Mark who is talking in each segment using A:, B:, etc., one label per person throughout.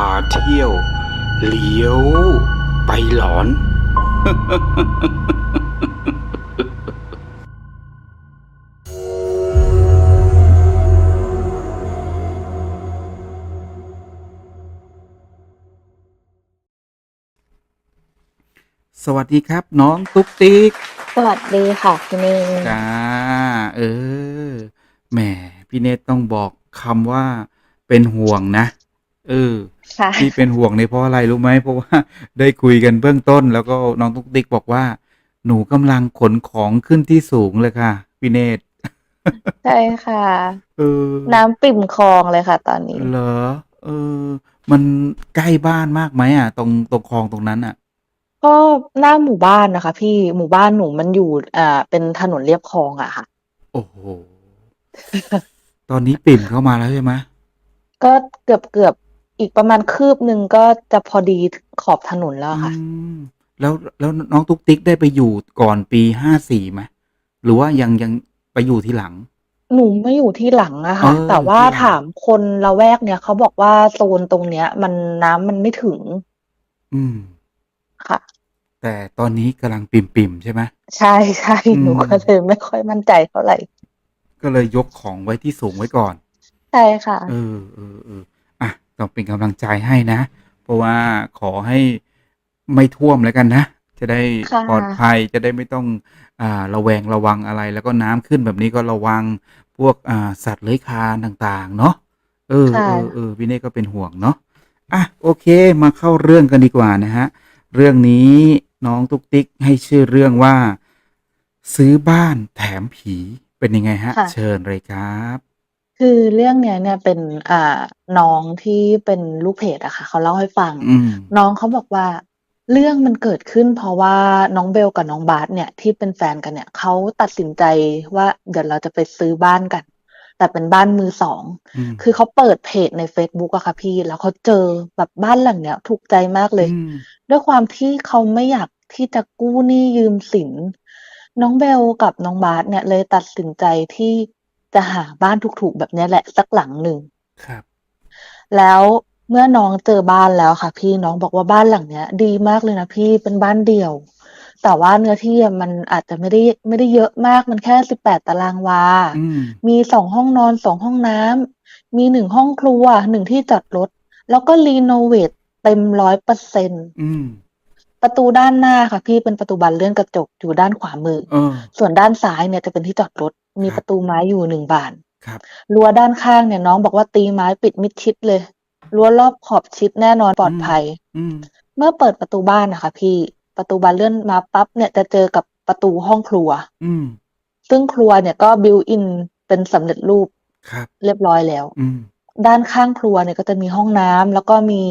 A: าเที่ยว เลี้ยว ไปหลอน สวัสดีครับ น้องตุ๊กติ๊ก
B: สวัสดีค่ะพี่นิ่ง
A: จ้า เออ แหม พี่เนตต้องบอกคำว่าเป็นห่วงนะ เออ
B: ค่ะ
A: ที่เป็นห่วงในยเพราะอะไรรู้ไหมเพราะว่า ได้คุยกันเบื้องต้น แล้วก็น้องตุ๊กติ๊กบอกว่า หนูกำลังขนของขึ้นที่สูงเลยค่ะพี่เนต
B: ใช่ค่ะ
A: เออ
B: น้ำปิ่มคลองเลยค่ะ ตอนนี้
A: เหรอเออ มันใกล้บ้านมากไหมอะ ตรงตรงคลองตรงนั้นอะ
B: ก็หน้าหมู่บ้านนะคะ พี่หมู่บ้านหนูมันอยู่อ่าเป็นถนนเลียบคลองอะค่ะ
A: โอ้โห ตอนนี้ปิ่มเข้ามาแล้วใช่ไหม
B: ก็เกือบเกือบ อีกประมาณคืบหนึ่งก็จะพอดีขอบถนนแล้วค่ะ
A: อืมแล้วแล้วน้องตุ๊กติ๊กได้ไปอยู่ก่อนปีห้าสี่ไหมหรือว่ายังยังไปอยู่ทีหลัง
B: หนูไม่อยู่ที่หลังอะค่ะ
A: เออ
B: แต่ว่า
A: ที่หลัง
B: ถามคนละแวกเนี่ยเขาบอกว่าโซนตรงเนี้ย มันน้ำมันไม่ถึง
A: อืม
B: ค่ะ
A: แต่ตอนนี้กำลังปิ่มปิ่มๆใช่ไหม
B: ใช่ใช่
A: อืม
B: หนูก็เลยไม่ค่อยมั่นใจเท่าไหร่
A: ก็เลยยกของไว้ที่สูงไว้ก่อน
B: ใช่ค่ะ
A: เออเออเอออะ ต้องเป็นกำลังใจให้นะ เพราะว่าขอให้ไม่ท่วมแล้วกันนะ จะได้
B: ค่ะ
A: ปลอดภัยจะได้ไม่ต้องอ่าระแวงระวังอะไร แล้วก็น้ำขึ้นแบบนี้ก็ระวังพวกอ่าสัตว์เลื้อยคลานต่างๆ เนาะเออ
B: ค่ะ
A: เออเออพี่เน่ก็เป็นห่วงเนาะอะโอเค มาเข้าเรื่องกันดีกว่านะฮะ เรื่องนี้น้องตุ๊กติ๊กให้ชื่อเรื่องว่า ซื้อบ้านแถมผีเป็นยังไงฮะ
B: ค่ะ
A: เชิญเลยครับ
B: คือเรื่องเนี้ยเนี่ยเป็นอ่าน้องที่เป็นลูกเพจอะค่ะ เขาเล่าให้ฟัง
A: อืม
B: น้องเขาบอกว่า เรื่องมันเกิดขึ้นเพราะว่าน้องเบลกับน้องบาสเนี่ยที่เป็นแฟนกันเนี่ยเขาตัดสินใจว่าเดี๋ยวเราจะไปซื้อบ้านกัน แต่เป็นบ้านมือสอง
A: อืม
B: คือเขาเปิดเพจใน Facebook อะค่ะพี่ แล้วเขาเจอแบบบ้านหลังเนี้ยถูกใจมากเลย
A: อืม
B: ด้วยความที่เขาไม่อยากที่จะกู้หนี้ยืมสิน น้องเบลกับน้องบาสเนี่ยเลยตัดสินใจที่ จะหาบ้านถูกๆแบบเนี้ยแหละสักหลังหนึ่ง
A: ครับ
B: แล้วเมื่อน้องเจอบ้านแล้วค่ะ พี่น้องบอกว่าบ้านหลังเนี้ย ดีมากเลยนะพี่เป็นบ้านเดี่ยว แต่ว่าเนื้อที่อะมันอาจจะไม่ได้ไม่ได้เยอะมากมันแค่สิบแปดตารางวา
A: อืม
B: มีสองห้องนอนสองห้องน้ำมีหนึ่งห้องครัวหนึ่งที่จอดรถ แล้วก็รีโนเวทเต็มร้อยเปอร์เซ็นต์
A: อืม
B: ประตูด้านหน้าค่ะ พี่เป็นประตูบานเลื่อนกระจกอยู่ด้านขวามือ
A: เออ
B: ส่วนด้านซ้ายเนี่ยจะเป็นที่จอดรถ มี
A: ครับ
B: ประตูไม้อยู่หนึ่งบาน
A: ครับ
B: รั้วด้านข้างเนี่ยน้องบอกว่าตีไม้ปิดมิดชิดเลยรั้วรอบขอบชิดแน่นอนปลอดภัย
A: อืม
B: เมื่อเปิดประตูบ้านนะคะพี่ประตูบานเลื่อนมาปั๊บเนี่ยจะเจอกับประตูห้องครัว
A: อืม
B: ซึ่งครัวเนี่ยก็บิวอินเป็นสำเร็จรูป
A: ครับ
B: เรียบร้อยแล้ว
A: อืม
B: ด้านข้างครัวเนี่ยก็จะมีห้องน้ำแล้วก็มี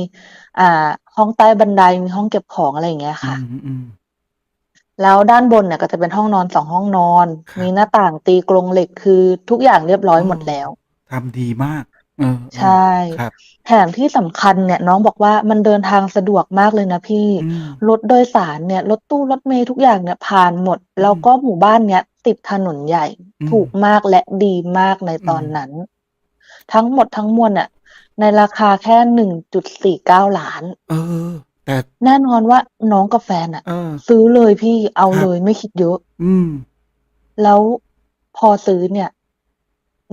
B: อ่า ห้องใต้บันไดมีห้องเก็บของอะไรอย่างเงี้ย
A: อื
B: ค่ะ
A: มอืม
B: แล้วด้านบนเนี่ยก็จะเป็นห้องนอนสองห้องนอน
A: ครับ
B: มีหน้าต่างตีกรงเหล็กคือทุกอย่างเรียบร้อยหมดแล้ว
A: ทำดีมาก เออเออ
B: ใช่
A: ครับ
B: แถมที่สำคัญเนี่ยน้องบอกว่ามันเดินทางสะดวกมากเลยนะพี่
A: อืม
B: รถโดยสารเนี่ยรถตู้รถเมล์ทุกอย่างเนี่ยผ่านหมดแล้วก็หมู่บ้านเนี้ยติดถนนใหญ่
A: อืม
B: ถูกมากและดีมากในตอน
A: อืม
B: นั้น ทั้งหมดทั้งมวลเนี่ยในราคาแค่หนึ่งจุดสี่เก้าล้าน
A: เออ แต่
B: แน่นอนว่าน้องกับแฟนอะ
A: เออ
B: ซื้อเลยพี่เอา
A: ครับ
B: เลยไม่คิดเยอะ
A: อืม
B: แล้วพอซื้อเนี่ย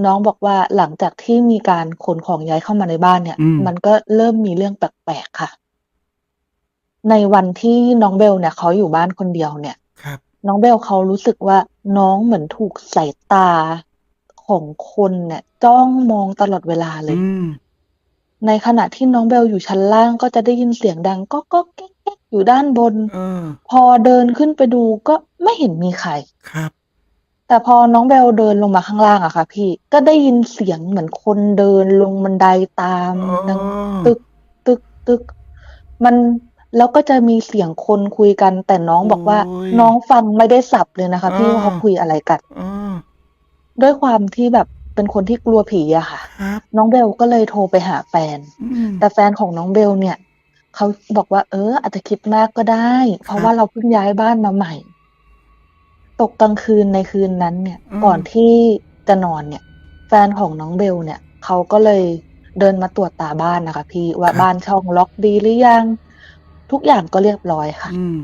B: น้องบอกว่าหลังจากที่มีการขนของย้ายเข้ามาในบ้านเนี่ย
A: อืม
B: มันก็เริ่มมีเรื่องแปลกๆค่ะ ในวันที่น้องเบลเนี่ยเขาอยู่บ้านคนเดียวเนี่ย
A: ครับ
B: น้องเบลเขารู้สึกว่าน้องเหมือนถูกสายตาของคนเนี่ย จ้องมองตลอดเวลาเลย
A: อืม
B: ในขณะที่น้องเบลอยู่ชั้นล่างก็จะได้ยินเสียงดังก็ก็แก๊กแก๊กอยู่ด้านบน
A: เออ
B: พอเดินขึ้นไปดูก็ไม่เห็นมีใคร
A: ครับ
B: แต่พอน้องเบลเดินลงมาข้างล่างอะค่ะ พี่ก็ได้ยินเสียงเหมือนคนเดินลงบันไดตาม
A: อ๋อ
B: ดังตึกตึกตึก มันแล้วก็จะมีเสียงคนคุยกัน แต่น้องบอกว่า
A: โอ้ย
B: น้องฟังไม่ได้สับเลยนะคะ พี่
A: อ่า
B: ว่าเขาคุยอะไรกัน
A: เออ
B: ด้วยความที่แบบ เป็นคนที่กลัวผีอะค่ะ
A: ครับ
B: น้องเบลก็เลยโทรไปหาแฟน
A: อืม
B: แต่แฟนของน้องเบลเนี่ยเขาบอกว่าเอออาจจะคิดมากก็ได้ เพราะ
A: ครับ
B: ว่าเราเพิ่งย้ายบ้านมาใหม่ ตกกลางคืนในคืนนั้นเนี่ย
A: อืม
B: ก่อนที่จะนอนเนี่ย แฟนของน้องเบลเนี่ยเขาก็เลยเดินมาตรวจตาบ้านนะคะ พี่ว่า
A: ครับ
B: บ้านช่องล็อกดีหรือยัง ทุกอย่างก็เรียบร้อยค่ะ
A: อืม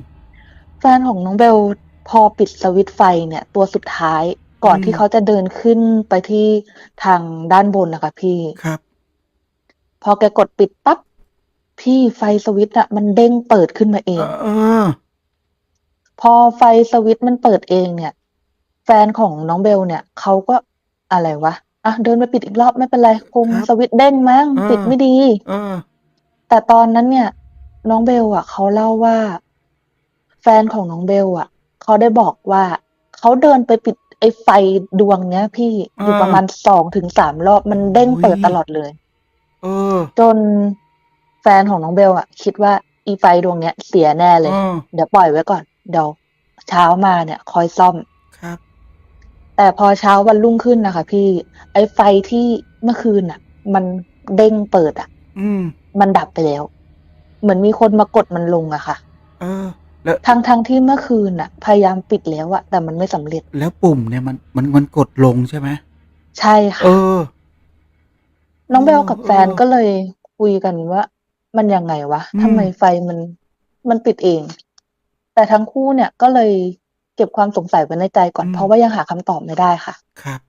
B: แฟนของน้องเบลพอปิดสวิตช์ไฟเนี่ย ตัวสุดท้าย ก่อน
A: อืม
B: ที่เขาจะเดินขึ้นไปที่ทางด้านบนนะคะพี่
A: ครับ
B: พอแกกดปิดปั๊บ พี่ไฟสวิตช์อะมันเด้งเปิดขึ้นมาเอ
A: เองอเออ
B: พอไฟสวิตช์มันเปิดเองเนี่ย แฟนของน้องเบลเนี่ยเขาก็อะไรวะ อะ เดินไปปิดอีกรอบไม่เป็นไรคง
A: ครับ
B: สวิตช์เด้งมั้ง
A: เออ
B: ปิดไม่ดี
A: เออ
B: แต่ตอนนั้นเนี่ย น้องเบลอะเขาเล่าว่า แฟนของน้องเบลอะเขาได้บอกว่าเขาเดินไปปิด ไอ้ไฟดวงเนี้ย พี่อยู่
A: อ่า
B: ประมาณสองถึงสามรอบมันเด้ง
A: โอ้ย
B: เปิดตลอดเลย
A: เออ
B: จนแฟนของน้องเบลอะ คิดว่าอีไฟดวงเนี้ย เสียแน่เลย
A: เออ
B: เดี๋ยวปล่อยไว้ก่อน เดี๋ยวเช้ามาเนี่ยคอยซ่อม
A: ครับ
B: แต่พอเช้าวันรุ่งขึ้นนะคะพี่ ไอ้ไฟที่เมื่อคืนอะ มันเด้งเปิดอะ
A: อืม
B: มันดับไปแล้ว เหมือนมีคนมากดมันลงอะค่ะ
A: เออ แล้ว
B: ทั้งทั้งที่เมื่อคืนอะพยายามปิดแล้วอะแต่มันไม่สำเร็จ
A: แล้วปุ่มเนี่ยมันมันมันกดลงใช่ไหม
B: ใช่ค่ะ
A: เออ
B: น้องเบลกับ
A: เออ
B: แฟนก็เลยคุยกันว่า มันยังไงวะ
A: อืม
B: ทำไมไฟมันมันปิดเอง แต่ทั้งคู่เนี่ยก็เลยเก็บความสงสัยไว้ในใจก่อนเพราะว่ายังหาคำตอบไม่ได้ค่ะ
A: ครับ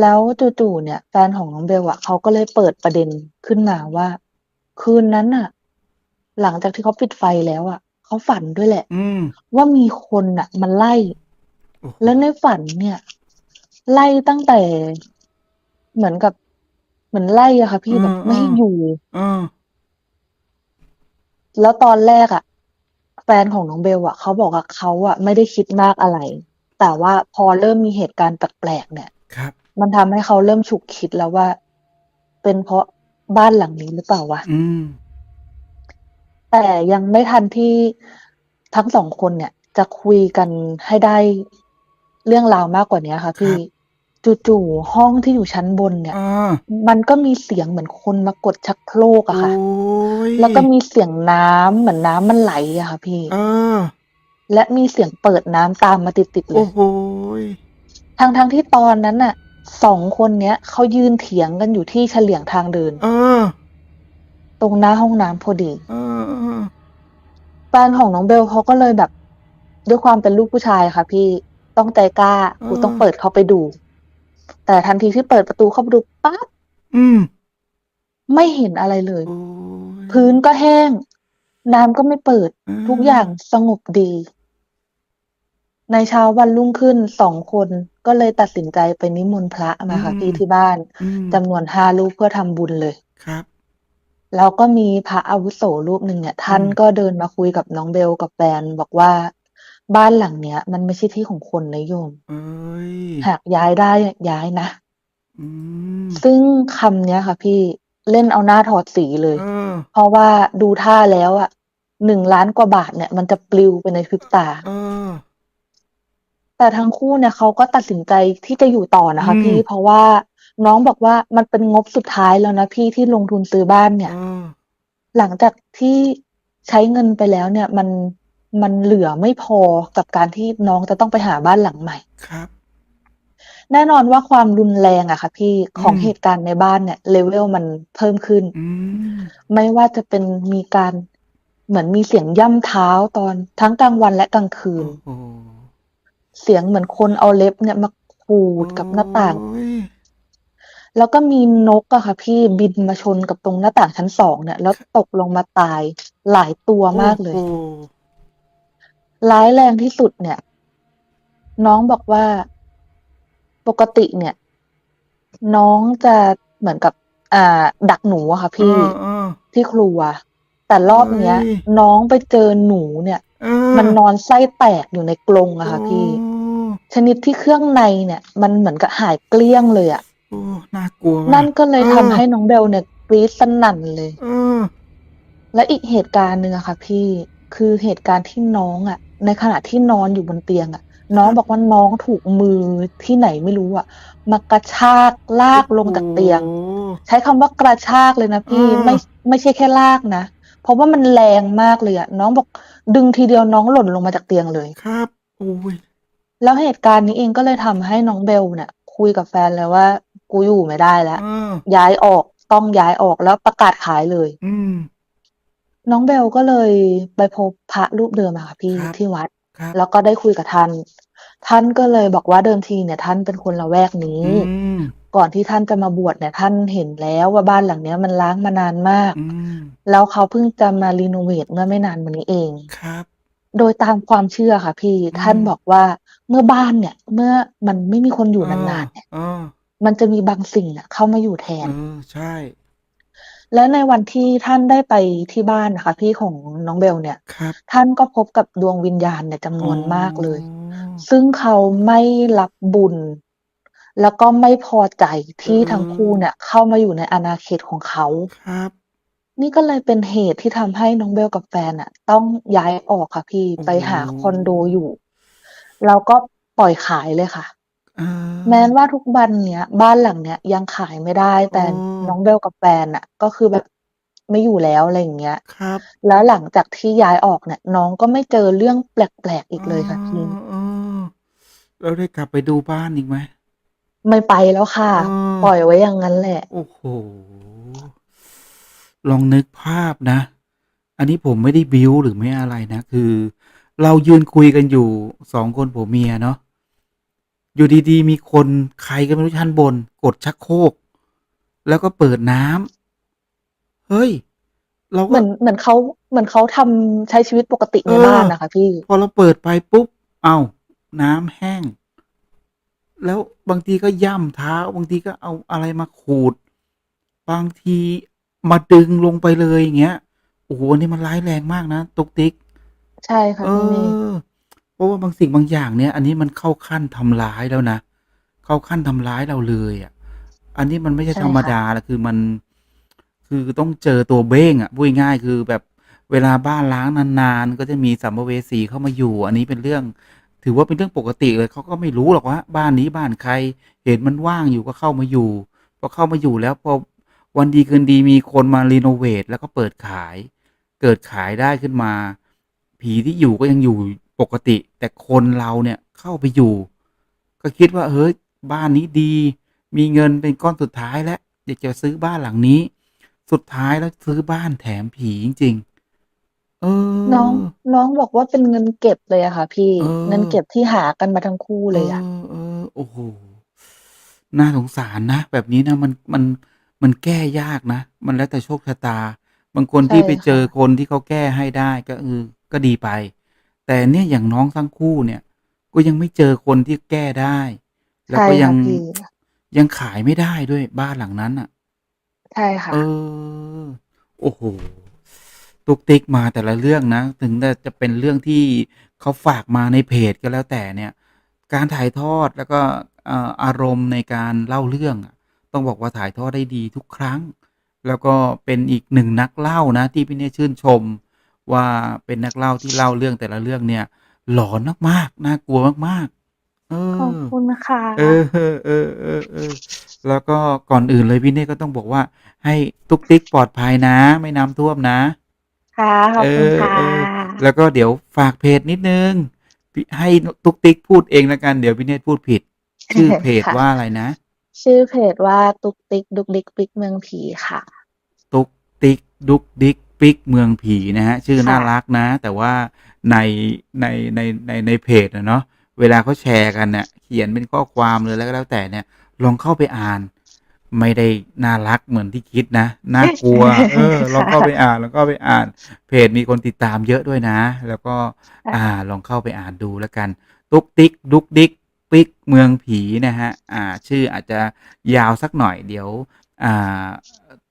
B: แล้วจู่ๆเนี่ยแฟนของน้องเบลอะเขาก็เลยเปิดประเด็นขึ้นมาว่า คืนนั้นอะหลังจากที่เขาปิดไฟแล้วอะ เขาฝันด้วยแหละ
A: อืม
B: ว่ามีคนอะมันไล่
A: โอ้โห
B: แล้วในฝันเนี่ย ไล่ตั้งแต่ เหมือนกับ เหมือนไล่อะค่ะ พี่แบบไม่ให้อยู่
A: เออ
B: แล้วตอนแรกอะแฟนของน้องเบลอะเขาบอกว่าเขาอะไม่ได้คิดมากอะไร แต่ว่าพอเริ่มมีเหตุการณ์แปลกๆเนี่ย
A: ครับ
B: มันทำให้เขาเริ่มฉุกคิดแล้วว่า เป็นเพราะบ้านหลังนี้หรือเปล่าวะ
A: อืม
B: แต่ยังไม่ทันที่ทั้งสองคนเนี่ย จะคุยกันให้ได้เรื่องราวมากกว่านี้ค่ะพี่จู่ๆห้องที่อยู่ชั้นบนเนี่ย
A: เออ
B: มันก็มีเสียงเหมือนคนมากดชักโครกอะค่ะ
A: โอ้ย
B: แล้วก็มีเสียงน้ำเหมือนน้ำมันไหลอะค่ะพี่
A: เออ
B: และมีเสียงเปิดน้ำตามมาติดๆเล
A: โอ้
B: ย
A: โหย
B: ทั้งทั้งๆที่ตอนนั้นน่ะสองคนเนี้ยเขายืนเถียงกันอยู่ที่เฉลียงทางเดิน
A: เออ
B: ตรงหน้าห้องน้ำพอดี
A: เออเออ
B: แฟนของน้องเบลเขาก็เลยแบบ ด้วยความเป็นลูกผู้ชายค่ะ พี่ต้องใจกล้ากูต้องเปิดเข้าไปดู แต่ทันทีที่เปิดประตูเข้าไปดูปั๊บ
A: อืม
B: ไม่เห็นอะไรเลย
A: โอ้ย
B: พื้นก็แห้ง น้ำก็ไม่เปิด
A: อืม
B: ทุกอย่างสงบดี ในเช้าวันรุ่งขึ้นสองคนก็เลยตัดสินใจไปนิมนต์พระมาค่ะพี่ที่บ้าน
A: อืม
B: จำนวนห้ารูปเพื่อทำบุญเลย
A: ครับ
B: แล้วก็มีพระอาวุโสรูปหนึ่งเนี่ย ท่าน
A: อืม
B: ก็เดินมาคุยกับน้องเบลกับแฟนบอกว่า บ้านหลังเนี้ย มันไม่ใช่ที่ของคนนะโยม
A: เอ้ย
B: หากย้ายได้ย้ายนะ
A: อืม
B: ซึ่งคำเนี้ยค่ะพี่เล่นเอาหน้าถอดสีเลย
A: เออ
B: เพราะว่าดูท่าแล้วอะหนึ่งล้านกว่าบาทเนี่ย มันจะปลิวไปในพริบตา
A: เออ
B: แต่ทั้งคู่เนี่ยเขาก็ตัดสินใจที่จะอยู่ต่อนะคะ
A: อืม
B: พี่เพราะว่า น้องบอกว่ามันเป็นงบสุดท้ายแล้วนะพี่ที่ลงทุนซื้อบ้านเนี่ย
A: เออ
B: หลังจากที่ใช้เงินไปแล้วเนี่ย มันมันเหลือไม่พอกับการที่น้องจะต้องไปหาบ้านหลังใหม่
A: ครับ
B: แน่นอนว่าความรุนแรงอะค่ะ พี่ของ
A: อืม
B: เหตุการณ์ในบ้านเนี่ยเลเวลมันเพิ่มขึ้น
A: อืม
B: ไม่ว่าจะเป็นมีการเหมือนมีเสียงย่ำเท้าตอนทั้งกลางวันและกลางคืน
A: โอ้โห
B: เสียงเหมือนคนเอาเล็บเนี่ยมาขูดกับหน้าต่าง
A: โอ้ย
B: แล้วก็มีนกอะค่ะ พี่บินมาชนกับตรงหน้าต่างชั้นสองเนี่ย แล้วตกลงมาตายหลายตัวมากเลย
A: โอ้โห
B: ร้ายแรงที่สุดเนี่ย น้องบอกว่าปกติเนี่ย น้องจะเหมือนกับ อ่า ดักหนูอะค่ะ พี่
A: เออเออ
B: ที่ครัว แต่รอบเนี้ย
A: เฮ้ย
B: น้องไปเจอหนูเนี่ย
A: เออ
B: มันนอนไส้แตกอยู่ในกรงอะค่ะ พี่
A: โอ้
B: ชนิดที่เครื่องในเนี่ย มันเหมือนกับหายเกลี้ยงเลยอะ
A: โอ้น่ากลัวว่ะ
B: นั่นก็เลย
A: เออ
B: ทำให้น้องเบลเนี่ยกรี๊ดสนั่นเลย
A: เออ
B: และอีกเหตุการณ์หนึ่งอะค่ะพี่คือเหตุการณ์ที่น้องอะในขณะที่นอนอยู่บนเตียงอะน้องบอกว่าน้องถูกมือที่ไหนไม่รู้อะมากระชากลากลงจากเตียง
A: โอ้
B: ใช้คำว่ากระชากเลยนะพี่
A: อ่า
B: ไม่ไม่ใช่แค่ลากนะเพราะว่ามันแรงมากเลยอะน้องบอกดึงทีเดียวน้องหล่นลงมาจากเตียงเลย
A: ครับโอ้ย
B: แล้วเหตุการณ์นี้เองก็เลยทำให้น้องเบลเนี่ยคุยกับแฟนเลยว่า กูอยู่ไม่ได้แล้ว
A: เออ
B: ย้ายออกต้องย้ายออกแล้วประกาศขายเลย
A: อืม
B: น้องเบลก็เลยไปพบพระรูปเดิมอะค่ะพี่
A: ครับ
B: ที่วัด
A: ครับ
B: แล้วก็ได้คุยกับท่าน ท่านก็เลยบอกว่าเดิมทีเนี่ย ท่านเป็นคนละแวกนี้
A: อืม
B: ก่อนที่ท่านจะมาบวชเนี่ยท่านเห็นแล้วว่าบ้านหลังเนี้ยมันล้างมานานมาก
A: อืม
B: แล้วเขาเพิ่งจะมารีโนเวทเมื่อไม่นานมานี้เอง
A: ครับ
B: โดยตามความเชื่อค่ะพี่
A: อืม
B: ท่านบอกว่าเมื่อบ้านเนี่ย เมื่อมันไม่มีคนอยู่นานๆเนี่ย
A: เออ
B: มันจะมีบางสิ่งเนี่ยเข้ามาอยู่แทน
A: เออใช่
B: และในวันที่ท่านได้ไปที่บ้านนะคะพี่ของน้องเบลเนี่ย
A: ครับ
B: ท่านก็พบกับดวงวิญญาณเนี่ยจำนวนมากเลย
A: อ๋อ
B: ซึ่งเขาไม่รับบุญ แล้วก็ไม่พอใจที่
A: อืม
B: ทั้งคู่เนี่ย เข้ามาอยู่ในอาณาเขตของเขา
A: ครับ
B: นี่ก็เลยเป็นเหตุที่ทำให้น้องเบลกับแฟนอะ ต้องย้ายออกค่ะพี่
A: โอ้โห
B: ไปหาคอนโดอยู่ แล้วก็ปล่อยขายเลยค่ะ
A: อ่า
B: แม้ว่าทุกวันเนี้ย บ้านหลังเนี้ยยังขายไม่ได้แต่
A: อ๋อ
B: น้องเบลกับแฟนอะ ก็คือแบบไม่อยู่แล้ว อะไรอย่างเงี้ย
A: ครับ
B: แล้วหลังจากที่ย้ายออกเนี่ย น้องก็ไม่เจอเรื่องแปลก ๆ อีกเลยค่ะพี่
A: เออเราได้กลับไปดูบ้านอีกไหม
B: ไม่ไปแล้วค่ะ
A: เออ
B: ปล่อยไว้อย่างนั้นแหละ
A: โอ้โหลองนึกภาพนะ อันนี้ผมไม่ได้บิ้วหรือไม่อะไรนะ คือเรายืนคุยกันอยู่สองคนผัวเมียเนาะ อยู่ดีๆ มีคนใครก็ไม่รู้ชั้นบน กดชักโครกแล้วก็เปิดน้ำเฮ้ย เรา
B: เห
A: ก็
B: มือนเหมือนเขาเหมือนเขาทำใช้ชีวิตปกติใน
A: เออ
B: บ้านนะคะพี่
A: พอเราเปิดไปปุ๊บ เอาน้ำแห้ง แล้วบางทีก็ย่ำเท้า บางทีก็เอาอะไรมาขูด บางทีมาดึงลงไปเลยอย่างเงี้ยโอ้โหอันนี่มันร้ายแรงมากนะตุกติ๊ก
B: ใช่ค่ะ
A: เอ
B: พี่เมย์
A: อเพ ราะว่าบางสิ่งบางอย่างเนี่ย อันนี้มันเข้าขั้นทำร้ายแล้วนะ เข้าขั้นทำร้ายเราเลยอะ อันนี้มันไม่ใช่ธรรมดาละคือมัน คือต้องเจอตัวเบ้งอะพูดง่ายๆคือแบบเวลาบ้านล้างนานๆ ก็จะมีสัมภเวสีเข้ามาอยู่ อันนี้เป็นเรื่อง ถือว่าเป็นเรื่องปกติเลยเขาก็ไม่รู้หรอกว่าบ้านนี้บ้านใคร เห็นมันว่างอยู่ก็เข้ามาอยู่พอเข้ามาอยู่แล้วพอวันดีคืนดีมีคนมารีโนเวทแล้วก็เปิดขาย เกิดขายได้ขึ้นมา ผีที่อยู่ก็ยังอยู่ ปกติ แต่คนเราเนี่ยเข้าไปอยู่ ก็คิดว่าเฮ้ยบ้านนี้ดี มีเงินเป็นก้อนสุดท้ายแล้วอยากจะซื้อบ้านหลังนี้ สุดท้ายแล้วซื้อบ้านแถมผีจริง ๆ เออ
B: น้องน้องบอกว่าเป็นเงินเก็บเลยอะค่ะ พี่
A: เออ
B: เงินเก็บที่หากันมาทั้งคู่เลยอะ
A: เออเออโอ้โห น่าสงสารนะ แบบนี้นะมันมันมันแก้ยากนะ มันแล้วแต่โชคชะตา บางคนที่ไปเจอคนที่เขาแก้ให้ได้ก็เออก็ดีไป แต่เนี่ยอย่างน้องทั้งคู่เนี่ย ก็ยังไม่เจอคนที่แก้ได้ แล้ว
B: ใช่
A: ก็ยั
B: ค่ะ
A: ง
B: พี่
A: ยังขายไม่ได้ด้วยบ้านหลังนั้นอะ
B: ใช่ค่ะ
A: เออ โอ้โหตุกติ๊กมาแต่ละเรื่องนะ ถึงจะจะเป็นเรื่องที่เขาฝากมาในเพจก็แล้วแต่เนี่ย การถ่ายทอดแล้วก็เอ่ออารมณ์ในการเล่าเรื่องอะต้องบอกว่าถ่ายทอดได้ดีทุกครั้ง แล้วก็เป็นอีกหนึ่งนักเล่านะ ที่พี่เนี่ยชื่นชม ว่าเป็นนักเล่าที่เล่าเรื่องแต่ละเรื่องเนี่ย หลอนมากๆน่ากลัวมากๆ เอ
B: ขอบ
A: อ
B: คุณค่ะ
A: เออเออเออเออเออแล้วก็ก่อนอื่นเลยพี่เน่ก็ต้องบอกว่า ให้ตุ๊กติ๊กปลอดภัยนะ ไม่น้ำท่วมนะ
B: ค่ะขอบคุณค่ะ
A: เออเออแล้วก็เดี๋ยวฝากเพจนิดนึงพี่ให้ตุ๊กติ๊กพูดเองแล้วกันเดี๋ยวพี่เน่พูดผิด ชื่อเพจ
B: ค่ะ
A: ว่าอะไรนะ
B: ชื่อเพจว่าตุกติ๊กดุกดิกปิกเมืองผีค่ะ
A: ตุ๊กติ๊กดุกดิก ปิกเมืองผีนะฮะชื่อ
B: ค่ะ
A: น่ารักนะ แต่ว่าในในในในในเพจนะเนาะเวลาเขาแชร์กันเนี่ยเขียนเป็นข้อความเลยแล้วก็แล้วแต่เนี่ย ลองเข้าไปอ่าน ไม่ได้น่ารักเหมือนที่คิดนะน่ากลัวเออลองเข้าไปอ่านแล้วก็ไปอ่าน เพจมีคนติดตามเยอะด้วยนะ แล้วก็อ่าลองเข้าไปอ่านดูแล้วกัน ตุ๊กติ๊กดุกดิกปิกเมืองผีนะฮะ อ่า ชื่ออาจจะยาวสักหน่อยเดี๋ยว อ่า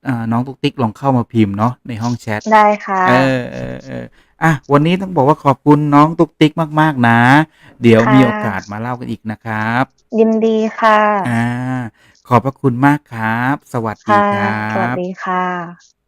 A: อ่าน้องตุ๊กติ๊กลองเข้ามาพิมพ์เนาะในห้องแชท
B: ได้ค่ะ
A: เออเออเอออะวันนี้ต้องบอกว่าขอบคุณน้องตุ๊กติ๊กมาก ๆ นะ เดี๋ยว
B: ค่ะ
A: มีโอกาสมาเล่ากันอีกนะครับ
B: ยินดีค่ะ
A: อ่าขอบพระคุณมากครับ สวัสดี
B: ค่ะ
A: ค
B: สวัส
A: รับ
B: ดีค่ะ